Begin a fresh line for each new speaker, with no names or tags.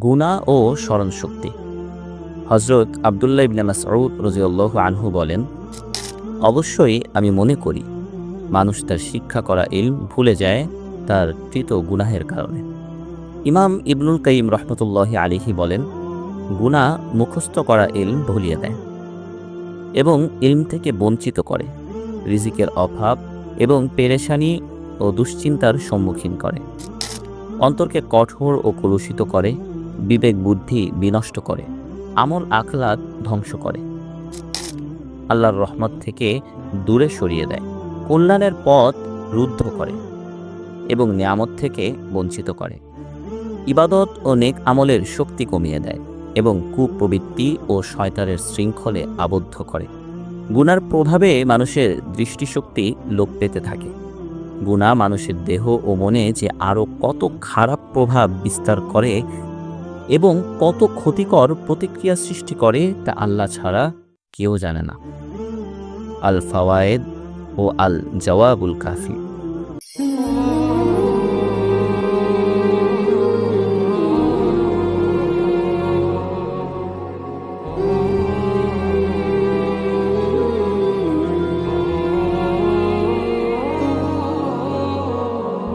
গুণা ও স্মরণশক্তি। হজরত আবদুল্লাহ ইবনে মাসউদ রাজিউল্লাহ আনহু বলেন, অবশ্যই আমি মনে করি, মানুষ তার শিক্ষা করা ইলম ভুলে যায় তার কৃত গুনাহের কারণে। ইমাম ইবনুল কাইম রহমতুল্লাহ আলিহি বলেন গুনাহ মুখস্থ করা ইলম ভুলিয়ে দেয় এবং ইলম থেকে বঞ্চিত করে, রিজিকের অভাব এবং পেরেশানি ও দুশ্চিন্তার সম্মুখীন করে। অন্তরকে কঠোর ও কলুষিত করে বিবেক বুদ্ধি বিনষ্ট করে, আমল আখলাদ ধ্বংস করে। আল্লাহর রহমত থেকে দূরে সরিয়ে দেয়, কল্যাণের পথ রুদ্ধ করে এবং নিয়ামত থেকে বঞ্চিত করে। ইবাদত ও নেক আমলের শক্তি কমিয়ে দেয় এবং কুপ্রবৃত্তি ও শয়তারের শৃঙ্খলে আবদ্ধ করে। গুনার প্রভাবে মানুষের দৃষ্টিশক্তি লোপ পেতে থাকে। গুণা মানুষের দেহ ও মনে যে আরও কত খারাপ প্রভাব বিস্তার করে এবং কত ক্ষতিকর প্রতিক্রিয়া সৃষ্টি করে তা আল্লাহ ছাড়া কেউ জানে না। আল ফাওয়ায়েদ ও আল জওয়াবুল কাফি